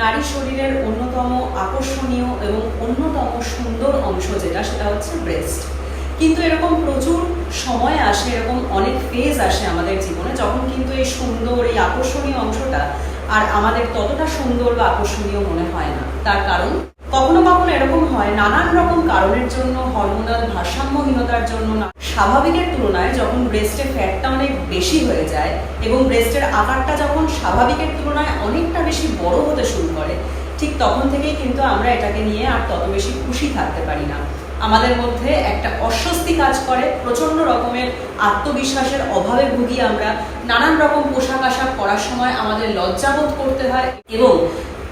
নারী শরীরের অন্যতম আকর্ষণীয় এবং অন্যতম সুন্দর অংশ যেটা, সেটা হচ্ছে ব্রেস্ট কিন্তু এরকম প্রচুর সময় আসে, এরকম অনেক ফেজ আসে আমাদের জীবনে, যখন কিন্তু এই সুন্দর, এই আকর্ষণীয় অংশটা আর আমাদের ততটা সুন্দর বা আকর্ষণীয় মনে হয় না। তার কারণ কখনো কখনো এরকম হয়, নানান রকম কারণের জন্য হরমোনাল ভারসাম্যহীনতার জন্য না। স্বাভাবিকের তুলনায় যখন ব্রেস্টে ফ্যাটটা অনেক বেশি হয়ে যায় এবং ব্রেস্টের আকারটা যখন স্বাভাবিকের তুলনায় অনেকটা বেশি বড় হতে শুরু করে, ঠিক তখন থেকেই কিন্তু আমরা এটাকে নিয়ে আর তত বেশি খুশি থাকতে পারি না। আমাদের মধ্যে একটা অস্বস্তি কাজ করে প্রচণ্ড রকমের আত্মবিশ্বাসের অভাবে ভুগি আমরা, নানান রকম পোশাক আশাক পরার সময় আমাদের লজ্জাবোধ করতে হয় এবং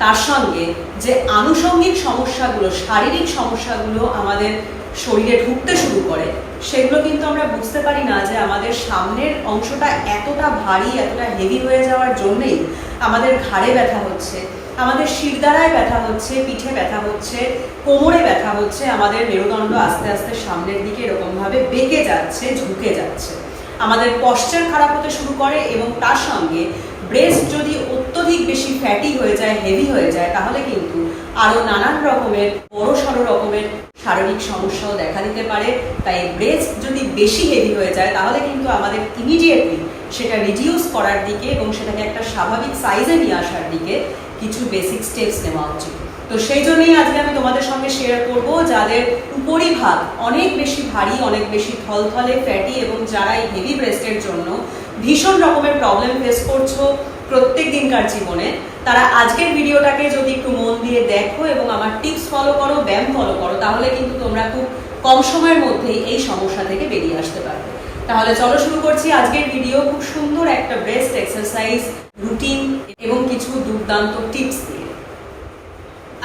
তার সঙ্গে যে আনুষঙ্গিক সমস্যাগুলো, শারীরিক সমস্যাগুলো আমাদের শরীরে ঢুকতে শুরু করে, সেগুলো কিন্তু আমরা বুঝতে পারি না যে আমাদের সামনের অংশটা এতটা ভারী, এতটা হেভি হয়ে যাওয়ার জন্যেই আমাদের ঘাড়ে ব্যথা হচ্ছে, আমাদের শিরদাঁড়ায় ব্যথা হচ্ছে, পিঠে ব্যথা হচ্ছে, কোমরে ব্যথা হচ্ছে, আমাদের মেরুদণ্ড আস্তে আস্তে সামনের দিকে এরকমভাবে বেঁকে যাচ্ছে, ঝুঁকে যাচ্ছে। আমাদের পশ্চার খারাপ হতে শুরু করে এবং তার সঙ্গে ব্রেস্ট যদি অত্যধিক বেশি ফ্যাটি হয়ে যায় হেভি হয়ে যায়, তাহলে কিন্তু আরও নানান রকমের, বড় সড়ো রকমের শারীরিক সমস্যাও দেখা দিতে পারে। তাই ব্রেস্ট যদি বেশি হেভি হয়ে যায়, তাহলে কিন্তু আমাদের ইমিডিয়েটলি সেটা রিডিউস করার দিকে এবং সেটাকে একটা স্বাভাবিক সাইজে নিয়ে আসার দিকে কিছু বেসিক স্টেপস নেওয়া উচিত। তো সেই জন্যই আজকে আমি তোমাদের সঙ্গে শেয়ার করব, যাদের উপরিভাগ অনেক বেশি ভারী, অনেক বেশি থলথলে ফ্যাটি এবং যারা এই হেভি ব্রেস্টের জন্য ভীষণ রকমের প্রবলেম ফেস করছ প্রত্যেক দিনকার জীবনে, তারা আজকের ভিডিওটাকে যদি একটু মন দিয়ে দেখো এবং আমার টিপস ফলো করো, ব্যায়াম ফলো করো, তাহলে কিন্তু তোমরা খুব কম সময়ের মধ্যেই এই সমস্যা থেকে বেরিয়ে আসতে পারবে। তাহলে চলো শুরু করছি আজকের ভিডিও। খুব সুন্দর একটা ব্রেস্ট এক্সারসাইজ রুটিন এবং কিছু দুর্দান্ত টিপস দিয়ে।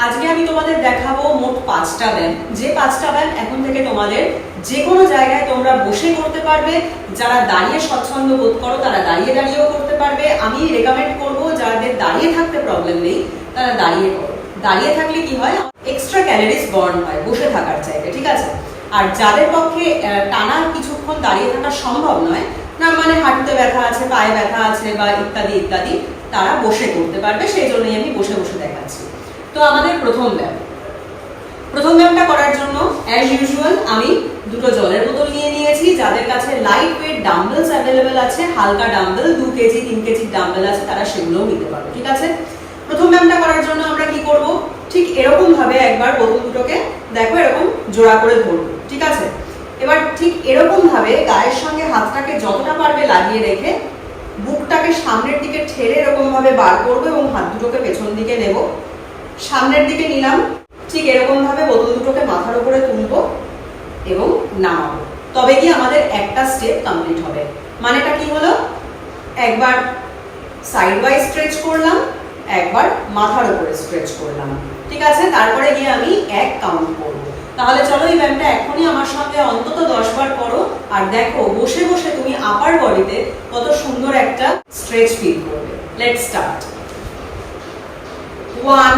আজকে আমি তোমাদের দেখাবো মোট পাঁচটা ব্যায়াম। যে পাঁচটা ব্যায়াম এখন থেকে তোমাদের যে কোনো জায়গায় তোমরা বসে করতে পারবে, যারা দাঁড়িয়ে স্বচ্ছন্দ বোধ করো, তারা দাঁড়িয়ে দাঁড়িয়েও করতে পারবে। আমি রেকমেন্ড করব, যাদের দাঁড়িয়ে থাকতে প্রবলেম নেই, তারা দাঁড়িয়ে করো। দাঁড়িয়ে থাকলে কি হয়? এক্সট্রা ক্যালোরিজ বার্ন হয়, বসে থাকার চাইতে ঠিক আছে? আর যাদের পক্ষে টানা কিছুক্ষণ দাঁড়িয়ে থাকা সম্ভব নয়, না মানে হাঁটুতে ব্যথা আছে, পায়ে ব্যথা আছে বা ইত্যাদি ইত্যাদি, তারা বসে করতে পারবে, সেই জন্যই আমি বসে বসে দেখাচ্ছি। তো আমাদের প্রথম ব্যায়াম। প্রথম ব্যায়ামটা করার জন্য অ্যাজ ইউজুয়াল আমি দুটো জলের বোতল নিয়ে নিয়েছি, যাদের কাছে লাইট ওয়েট ডাম্বেলস অ্যাভেলেবেল আছে, হালকা ডাম্বেল দু কেজি, তিন কেজির ডাম্বেল আছে, তারা সেগুলোও নিতে পারবে, ঠিক আছে? প্রথম ব্যায়ামটা করার জন্য আমরা কি করব? ঠিক এরকম ভাবে একবার বোতল দুটোকে, দেখো এরকম জোড়া করে ধরবো, ঠিক আছে? এবার ঠিক এরকম ভাবে গায়ের সঙ্গে হাতটাকে যতটা পারবে লাগিয়ে রেখে বুকটাকে সামনের দিকে ঠেলে এরকম ভাবে বার করব এবং হাত দুটোকে পেছন দিকে নেব। সামনের দিকে নিলাম ঠিক এরকম ভাবে বোতল দুটোকে মাথার উপরে তুলবো এবং নামাবো। তবে কি আমাদের একটা স্টেপ কমপ্লিট হবে। মানেটা কি হলো? একবার সাইড ওয়াইজ স্ট্রেচ করলাম, একবার মাথার উপরে স্ট্রেচ করলাম। ঠিক আছে? তারপরে গিয়ে আমি এক কাউন্ট করব। তাহলে চলো এই ব্যায়ামটা এখনই আমার সঙ্গে অন্তত দশ বার করো। আর দেখো, বসে বসে তুমি আপার বডিতে কত সুন্দর একটা স্ট্রেচ ফিল করবে। Let start one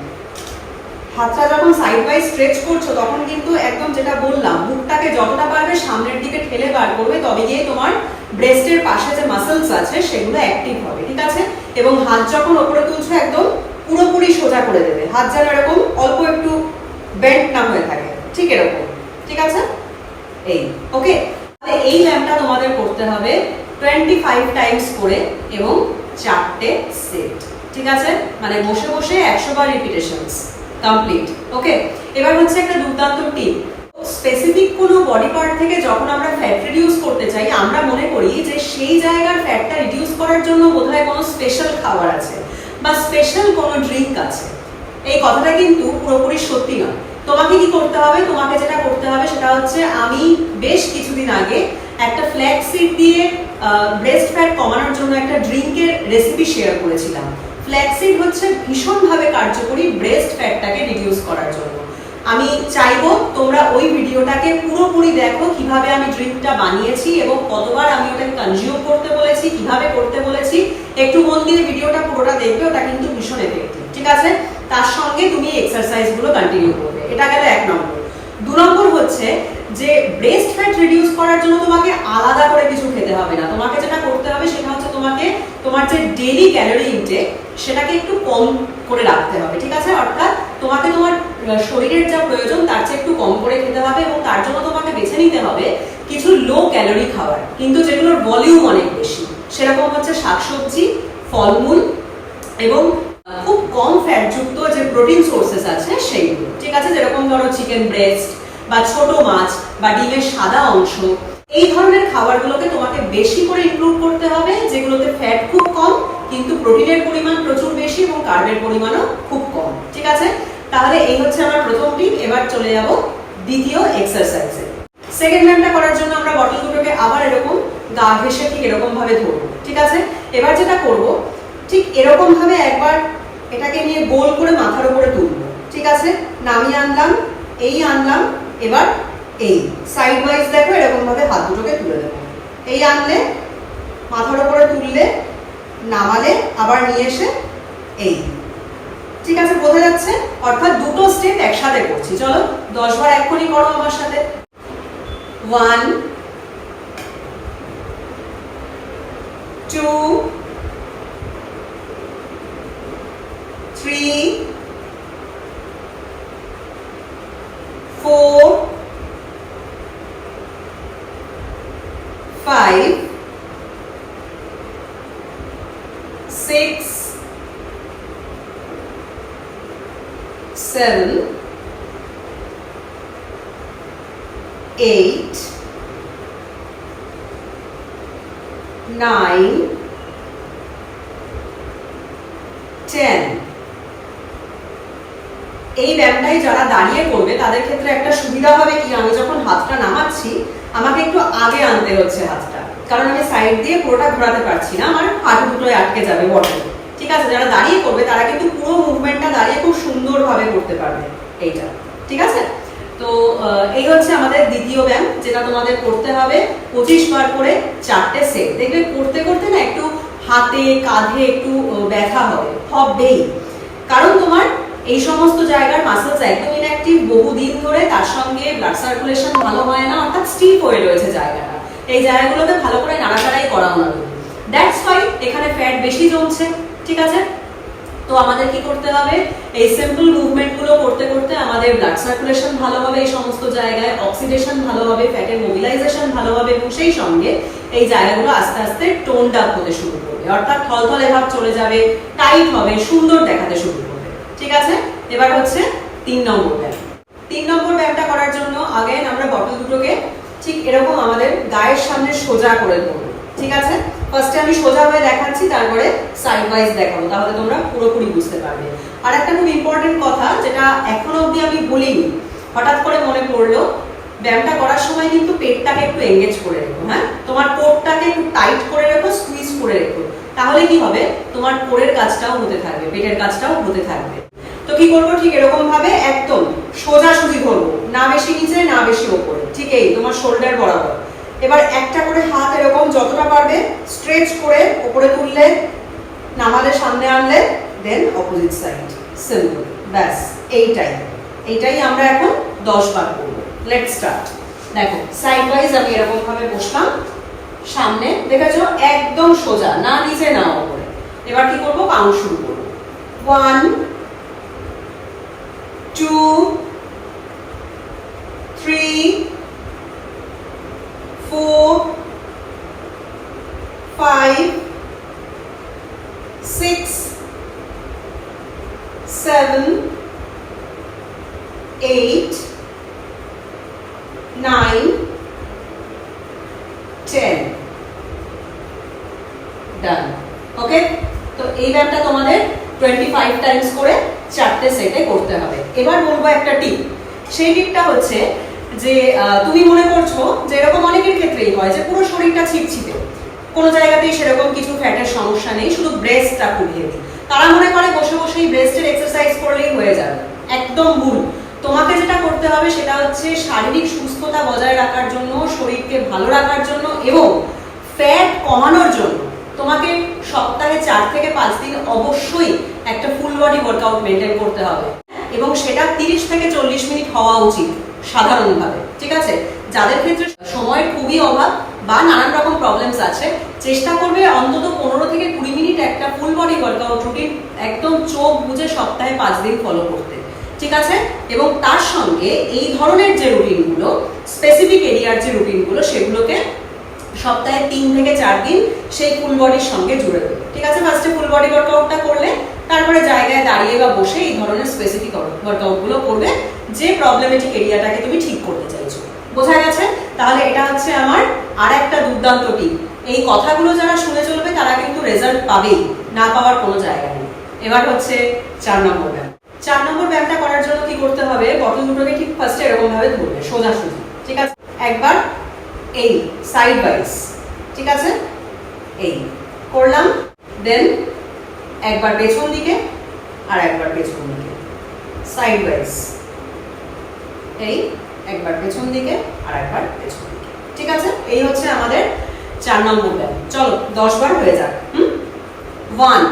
হাতটা যখন সাইড বাই স্ট্রেচ করছ, তখন কিন্তু একদম যেটা বললাম বুকটাকে যতটা পারবে সামনের দিকে ঠেলে বার করবে, তবে গিয়ে তোমার ব্রেস্টের পাশে যে মাসেলস আছে, সেগুলো অ্যাক্টিভ হবে, ঠিক আছে? এবং হাত যখন ওপরে তুলছো, একদম পুরোপুরি সোজা করে দেবে। হাত যেন এরকম অল্প একটু বেন্ট না হয়ে থাকে, ঠিক এরকম, ঠিক আছে? এই ওকে তাহলে এই ব্যায়ামটা তোমাদের করতে হবে টোয়েন্টি ফাইভ টাইমস করে এবং চারটে সেট ঠিক আছে? মানে বসে বসে একশো বার রিপিটেশনস কমপ্লিট ওকে এবার হচ্ছে একটা দুর্দান্ত টিপ স্পেসিফিক কোনো বডি পার্ট থেকে যখন আমরা ফ্যাট রিডিউস করতে চাই, আমরা মনে করি যে সেই জায়গার ফ্যাটটা রিডিউস করার জন্য বোধহয় কোনো স্পেশাল খাবার আছে বা স্পেশাল কোনো ড্রিঙ্ক আছে। এই কথাটা কিন্তু পুরোপুরি সত্যি নয়। তোমাকে কি করতে হবে? তোমাকে যেটা করতে হবে সেটা হচ্ছে আমি বেশ কিছুদিন আগে একটা ফ্ল্যাক্স সিড দিয়ে ব্রেস্ট ফ্যাট কমানোর জন্য একটা ড্রিঙ্কের রেসিপি শেয়ার করেছিলাম। ফ্ল্যাক্সিড হচ্ছে ভীষণভাবে কার্যকরী ব্রেস্ট ফ্যাটটাকে রিডিউস করার জন্য। আমি চাইব তোমরা ওই ভিডিওটাকে পুরোপুরি দেখো কীভাবে আমি ড্রিঙ্কটা বানিয়েছি এবং কতবার আমি ওটাকে কনজিউম করতে বলেছি, কীভাবে করতে বলেছি। একটু মন দিয়ে ভিডিওটা পুরোটা দেখবে, ওটা কিন্তু ভীষণ এফেক্টিভ ঠিক আছে? তার সঙ্গে তুমি এক্সারসাইজগুলো কন্টিনিউ করবে। এটা গেল এক নম্বর। দু নম্বর হচ্ছে যে ব্রেস্ট ফ্যাট রিডিউস করার জন্য তোমাকে আলাদা করে কিছু খেতে হবে না। তোমাকে যেটা করতে হবে সেটা হচ্ছে তোমাকে তোমার যে ডেইলি ক্যালোরি ইনটেক সেটাকে একটু কম করে রাখতে হবে, ঠিক আছে? অর্থাৎ তোমাকে তোমার শরীরের যা প্রয়োজন, তার চেয়ে একটু কম করে খেতে হবে এবং তার জন্য তোমাকে বেছে নিতে হবে কিছু লো ক্যালোরি খাবার। কিন্তু যেগুলোর ভলিউম অনেক বেশি, সেরকম হচ্ছে শাকসবজি, ফলমূল এবং খুব কম ফ্যাটযুক্ত যে প্রোটিন সোর্সেস আছে সেইগুলো, ঠিক আছে? যেরকম ধরো চিকেন ব্রেস্ট বা ছোট মাছ বা ডিমের সাদা অংশ, এই ধরনের খাবারগুলোকে তোমাকে বেশি করে ইনক্লুড করতে হবে যেগুলোতে ফ্যাট খুব কম কিন্তু প্রোটিনের পরিমাণ প্রচুর বেশি এবং কার্বের পরিমাণও খুব কম। ঠিক আছে? তাহলে এই হচ্ছে আমার প্রথম টিপ। এবার চলে যাব দ্বিতীয় এক্সারসাইজে সেকেন্ড রানটা করার জন্য আমরা বটল দুটোকে আবার এরকম গা ঘেসে ঠিক এরকম ভাবে ধরবো। ঠিক আছে? এবার যেটা করব, ঠিক এরকম ভাবে একবার এটাকে নিয়ে গোল করে মাথার উপরে তুলবো। ঠিক আছে? নামিয়ে আনলাম, এই আনলাম, এবার এই। সাইড ওয়াইজ দেখো এরকম ভাবে হাত দুটোকে তুলে দেবো। এই আনলে মাথার উপরে তুললে নামালে আবার নিয়ে এসে এই। ঠিক আছে, বোঝা যাচ্ছে? অর্থাৎ দুটো স্টেপ একসাথে করছি। চলো, দশ বার এক্ষুনি করো আমার সাথে। One two three four five six seven, eight, nine, ten. এই ব্যায়ামটাই যারা দাঁড়িয়ে করবে তাদের ক্ষেত্রে একটা সুবিধা হবে কি আমি যখন হাতটা নামাচ্ছি আমাকে একটু আগে আনতে হচ্ছে হাতটা কারণ আমি সাইড দিয়ে পুরোটা ঘোরাতে পারছি না, আমার হাঁটু দুটোয় আটকে যাবে বটল ঠিক আছে, যারা দাঁড়িয়ে করবে, তারা কিন্তু পুরো মুভমেন্টটা দাঁড়িয়ে খুব সুন্দরভাবে করতে পারবে এইটা। ঠিক আছে? তো এই হচ্ছে আমাদের দ্বিতীয় ব্যায়াম, যেটা তোমাদের করতে হবে পঁচিশ বার করে চারটে সেট দেখবে করতে করতে না একটু হাতে, কাঁধে একটু ব্যথা হবে, হবেই। কারণ তোমার এই সমস্ত জায়গার মাসেলস একদম ইনঅ্যাক্টিভ বহুদিন ধরে, তার সঙ্গে ব্লাড সার্কুলেশন ভালো হয় না, অর্থাৎ স্টিফ হয়ে রয়েছে জায়গাটা। এই জায়গাগুলোতে ভালো করে নাড়াচাড়াই করা না দ্যাটস ফাইন এখানে ফ্যাট বেশি জমছে, ঠিক আছে? তো আমাদের কি করতে হবে? এই সিম্পল মুভমেন্টগুলো করতে করতে আমাদের ব্লাড সার্কুলেশন ভালো হবে এই সমস্ত জায়গায় অক্সিডেশন ভালো হবে ফ্যাটের মোবিলাইজেশন ভালো হবে, এবং সেই সঙ্গে এই জায়গাগুলো আস্তে আস্তে টোনড আপ হতে শুরু করবে। অর্থাৎ থলথলে ভাব চলে যাবে টাইট হবে, সুন্দর দেখাতে শুরু করবে। ঠিক আছে? এবার হচ্ছে তিন নম্বর ব্যায়াম। তিন নম্বর ব্যায়ামটা করার জন্য আগে আমরা বটল দুটোকে ঠিক এরকম আমাদের গায়ের সামনে সোজা করে ধরবো ঠিক আছে? ফার্স্টে আমি সোজা হয়ে দেখাচ্ছি, তারপরে সাইড ওয়াইজ দেখাবো, তাহলে তোমরা পুরোপুরি বুঝতে পারবে। আর একটা খুব ইম্পর্টেন্ট কথা, যেটা এখনও অবধি আমি বলিনি হঠাৎ করে মনে পড়ল, ব্যায়ামটা করার সময় কিন্তু পেটটাকে একটু এঙ্গেজ করে রেখো হ্যাঁ? তোমার কোটটাকে একটু টাইট করে রেখো স্কুইজ করে রেখো। তাহলে কি হবে? তোমার কোরের কাজটাও হতে থাকবে, পেটের কাজটাও হতে থাকবে। তো কি করব? ঠিক এরকম ভাবে একদম সোজা সুজি ধরবো না বেশি নিচে, না বেশি ওপরে। ঠিক এই, তোমার শোল্ডার বরাবর। এবার একটা করে হাত এরকম যতটা পারবে স্ট্রেচ করে ওপরে তুললে, নামালে, সামনে আনলে দেন অপোজিট সাইড সিম্পল ব্যাস, এইটাই। এইটাই আমরা এখন দশ বার করব। লেট স্টার্ট দেখো সাইড ওয়াইজ আমি এরকম ভাবে বসলাম। সামনে, দেখেছ? একদম সোজা, না নিচে, না ওপরে। এবার কি করব? কাউন্ট শুরু করব। One two three four, five, six, seven, eight, nine, ten. Done. Okay তো এই ব্যায়ামটা তোমাদের টোয়েন্টি ফাইভ টাইমস করে চারটে সেটে করতে হবে এবার বলব একটা টিপ সেই টিপটা হচ্ছে যে তুমি মনে করছ যে এরকম অনেকের ক্ষেত্রেই হয় যে পুরো শরীরটা ছিপছিপে কোনো জায়গাতেই সেরকম কিছু ফ্যাটের সমস্যা নেই, শুধু ব্রেস্টটা খুব হেভি তারা মনে করে বসে বসেই ব্রেস্টের এক্সারসাইজ করলেই হয়ে যাবে। একদম ভুল। তোমাকে যেটা করতে হবে সেটা হচ্ছে শারীরিক সুস্থতা বজায় রাখার জন্য, শরীরকে ভালো রাখার জন্য এবং ফ্যাট কমানোর জন্য তোমাকে সপ্তাহে চার থেকে পাঁচ দিন অবশ্যই একটা ফুল বডি ওয়ার্কআউট মেনটেন করতে হবে। এবং সেটা তিরিশ থেকে চল্লিশ মিনিট হওয়া উচিত, সাধারণভাবে, ঠিক আছে? যাদের ক্ষেত্রে সময়ের খুবই অভাব বা নানান রকম প্রবলেমস আছে, চেষ্টা করবে অন্তত পনেরো থেকে কুড়ি মিনিট একটা ফুল বডি ওয়ার্কআউট রুটিন একদম চোখ বুঝে সপ্তাহে পাঁচ দিন ফলো করতে, ঠিক আছে? এবং তার সঙ্গে এই ধরনের যে রুটিনগুলো স্পেসিফিক এরিয়ার যে রুটিনগুলো সেগুলোকে সপ্তাহে তিন থেকে চার দিন সেই ফুল বডির সঙ্গে জুড়ে দেবে, ঠিক আছে? ফার্স্টে ফুল বডি ওয়ার্কআউটটা করলে তারপরে জায়গায় দাঁড়িয়ে বা বসে এই ধরনের স্পেসিফিক ওয়ার্কআউটগুলো করবে, যে প্রবলেমেটিক এরিয়াটাকে তুমি ঠিক করতে চাইছো। বোঝা গেছে? তাহলে এটা হচ্ছে আমার আর একটা দুর্দান্ত টিপ এই কথাগুলো যারা শুনে চলবে, তারা কিন্তু রেজাল্ট পাবেই, না পাওয়ার কোনো জায়গা নেই। এবার হচ্ছে চার নম্বর ব্যায়াম। চার নম্বর ব্যায়ামটা করার জন্য কি করতে হবে? বটল দুটোকে ঠিক ফার্স্টে এরকমভাবে ধরবে, সোজাসুজি, ঠিক আছে? একবার এই সাইড ওয়াইজ ঠিক আছে? এই, করলাম দেন একবার পেছন দিকে আর একবার পেছন দিকে। সাইড ওয়াইজ এই একবার পেছন দিকে আর একবার পেছন দিকে। ঠিক আছে? এই হচ্ছে আমাদের চার নম্বর ব্যায়াম চলো, দশ বার হয়ে যাক। হুম? One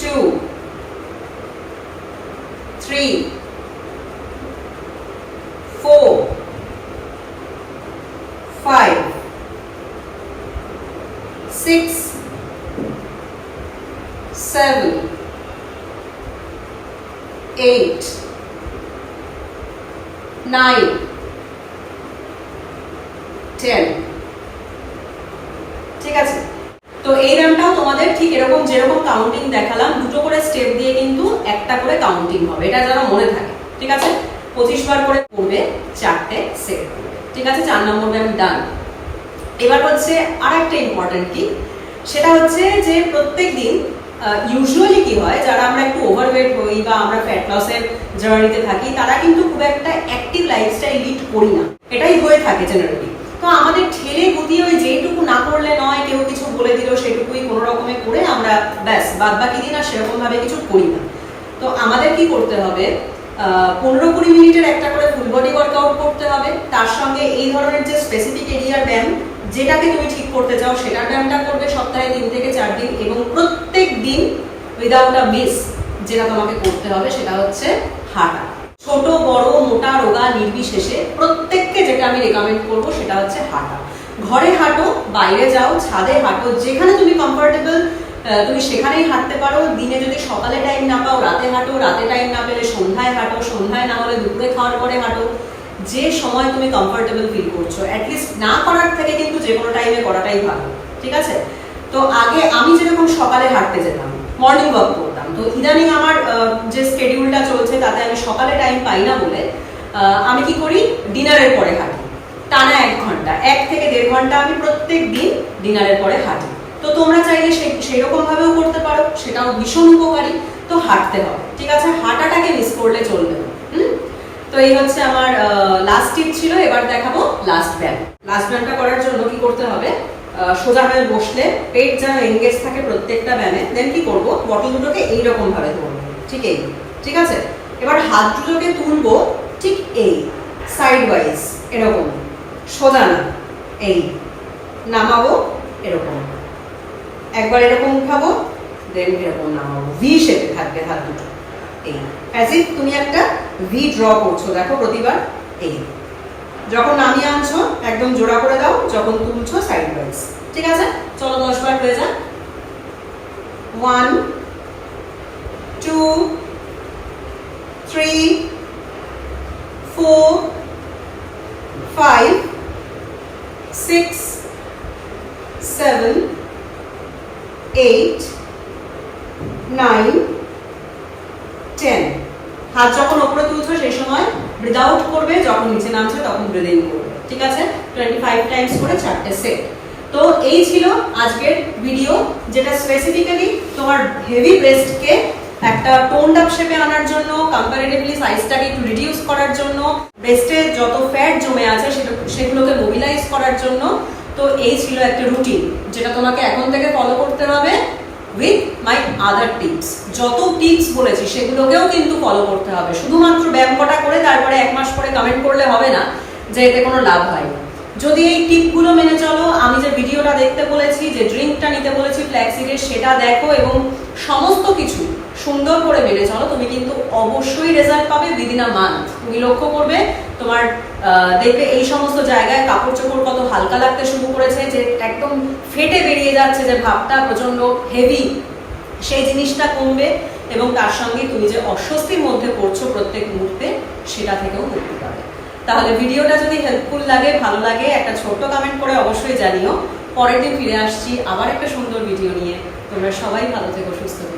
two three four five six seven eight nine ten ঠিক আছে? তো এই ব্যায়ামটাও তোমাদের ঠিক এরকম যেরকম কাউন্টিং দেখালাম, দুটো করে স্টেপ দিয়ে কিন্তু একটা করে কাউন্টিং হবে। এটা যেন মনে থাকে। ঠিক আছে? পঁচিশ বার করে করবে, চারটে সেট ঠিক আছে? চার নম্বর ব্যায়াম ডান এবার হচ্ছে আর একটা ইম্পর্টেন্ট কি? সেটা হচ্ছে যে প্রত্যেক দিন ইউজুয়ালি কি হয়, যারা আমরা একটু ওভারওয়েট হই বা আমরা ফ্যাট লসের জার্নিতে থাকি, তারা কিন্তু খুব একটা অ্যাক্টিভ লাইফস্টাইল লিড করি না। এটাই হয়ে থাকে জেনারেলি তো আমাদের ঠেলে গুদিয়ে ওই যেটুকু না করলে নয়, কেউ কিছু বলে দিল, সেটুকুই কোনো রকমে করে আমরা ব্যাস বাদ বাকি দিন আর সেরকম ভাবে কিছু করি না। তো আমাদের কি করতে হবে? পনেরো কুড়ি মিনিটের একটা করে ফুল বডি ওয়ার্কআউট করতে হবে। তার সঙ্গে এই ধরনের যে স্পেসিফিক এরিয়ার ব্যায়াম, যেটাকে তুমি ঠিক করতে চাও, সেটার ব্যায়ামটা করবে সপ্তাহে তিন থেকে চার দিন এবং প্রত্যেক দিন উইদাউট আ মিস যেটা তোমাকে করতে হবে সেটা হচ্ছে হাঁটা। ছোট, বড়, মোটা, রোগা, নির্বিশেষে প্রত্যেককে যেটা আমি রেকমেন্ড করব সেটা হচ্ছে হাঁটা। ঘরে হাঁটো, বাইরে যাও, ছাদে হাঁটো, যেখানে তুমি কমফোর্টেবল তুমি সেখানেই হাঁটতে পারো। দিনে যদি সকালে টাইম না পাও, রাতে হাঁটো, রাতে টাইম না পেলে সন্ধ্যায় হাঁটো, সন্ধ্যায় না হলে দুপুরে খাওয়ার পরে হাঁটো। যে সময় তুমি কমফোর্টেবল ফিল করছ অ্যাটলিস্ট না করার থেকে কিন্তু যে কোনো টাইমে করাটাই ভালো, ঠিক আছে? তো আগে আমি যেরকম সকালে হাঁটতে যেতাম মর্নিং ওয়াক করতাম, তো ইদানিং আমার যে স্কেডিউলটা চলছে তাতে আমি সকালে টাইম পাই না বলে আমি কি করি? ডিনারের পরে হাঁটি। টানা এক ঘণ্টা, এক থেকে দেড় ঘণ্টা আমি প্রত্যেক দিন ডিনারের পরে হাঁটি। তো তোমরা চাইলে সেই ভাবেও করতে পারো, সেটাও ভীষণ উপকারী। তো হাঁটতে হবে, ঠিক আছে? হাঁটাটাকে মিস করলে চলবে হুম? তো এই হচ্ছে আমার লাস্ট টিপ ছিল, এবার দেখাবো লাস্ট ব্যায়াম লাস্ট ব্যায়ামটা করার জন্য কি করতে হবে? সোজা হয়ে বসলে পেট যেন এঙ্গেজ থাকে প্রত্যেকটা ব্যায়ামে দেন কি করব? বটল দুটোকে এইরকম ভাবে ধরবো, ঠিক এই। ঠিক আছে? এবার হাত দুটোকে তুলবো ঠিক এই সাইড ওয়াইজ এরকম। সোজা এই, নামাবো এরকম। একবার এরকম উঠাবো দেন এরকম নামাবো। ভি শেপে থাকবে হাত দুটো। এই অ্যাজ ইফ তুমি একটা ভি ড্র করছ, দেখো প্রতিবার, এই। যখন নামিয়ে আনছো, একদম জোড়া করে দাও, যখন তুলছো সাইড ওয়াইজ ঠিক আছে? চলো দশ বার হয়ে যাক। One two three four five six seven eight nine ten হাত যখন ওপরে তুলছো সেই সময় ব্রিদ আউট করবে, যখন নিচে নামছে, তখন ব্রিদ করবে। ঠিক আছে? টোয়েন্টি ফাইভ টাইমস করে চারটে সেট তো এই ছিল আজকের ভিডিও যেটা স্পেসিফিক্যালি তোমার হেভি ব্রেস্টকে একটা টোন্ড আপ শেপে আনার জন্য কম্পারেটিভলি সাইজটাকে একটু রিডিউস করার জন্য ব্রেস্টে যত ফ্যাট জমে আছে সেটা, সেগুলোকে মোবিলাইজ করার জন্য। তো এই ছিল একটা রুটিন যেটা তোমাকে এখন থেকে ফলো করতে হবে উইথ মাই আদার টিপস যত টিপস বলেছি, সেগুলোকেও কিন্তু ফলো করতে হবে। শুধুমাত্র ব্যায়াম কটা করে তারপরে এক মাস পরে কমেন্ট করলে হবে না, যে এতে কোনো লাভ হয় যদি এই টিপগুলো মেনে চলো, আমি যে ভিডিওটা দেখতে বলেছি, যে ড্রিঙ্কটা নিতে বলেছি ফ্ল্যাক্সিডের সেটা দেখো এবং সমস্ত কিছু সুন্দর করে মেনে চলো তুমি কিন্তু অবশ্যই রেজাল্ট পাবে উইদিন আ মান্থ তুমি লক্ষ্য করবে, তোমার দেখবে এই সমস্ত জায়গায় কাপড় চোপড় কত হালকা লাগতে শুরু করেছে, যে একদম ফেটে বেরিয়ে যাচ্ছে, যে ভাবটা প্রচণ্ড হেভি সেই জিনিসটা কমবে এবং তার সঙ্গে তুমি যে অস্বস্তির মধ্যে পড়ছো প্রত্যেক মুহূর্তে, সেটা থেকেও মুক্তি পাবে। তাহলে ভিডিওটা যদি হেল্পফুল লাগে, ভালো লাগে, একটা ছোট্ট কমেন্ট করে অবশ্যই জানিও। পরের দিন ফিরে আসছি আবার একটা সুন্দর ভিডিও নিয়ে। তোমরা সবাই ভালো থেকো, সুস্থ থেকো।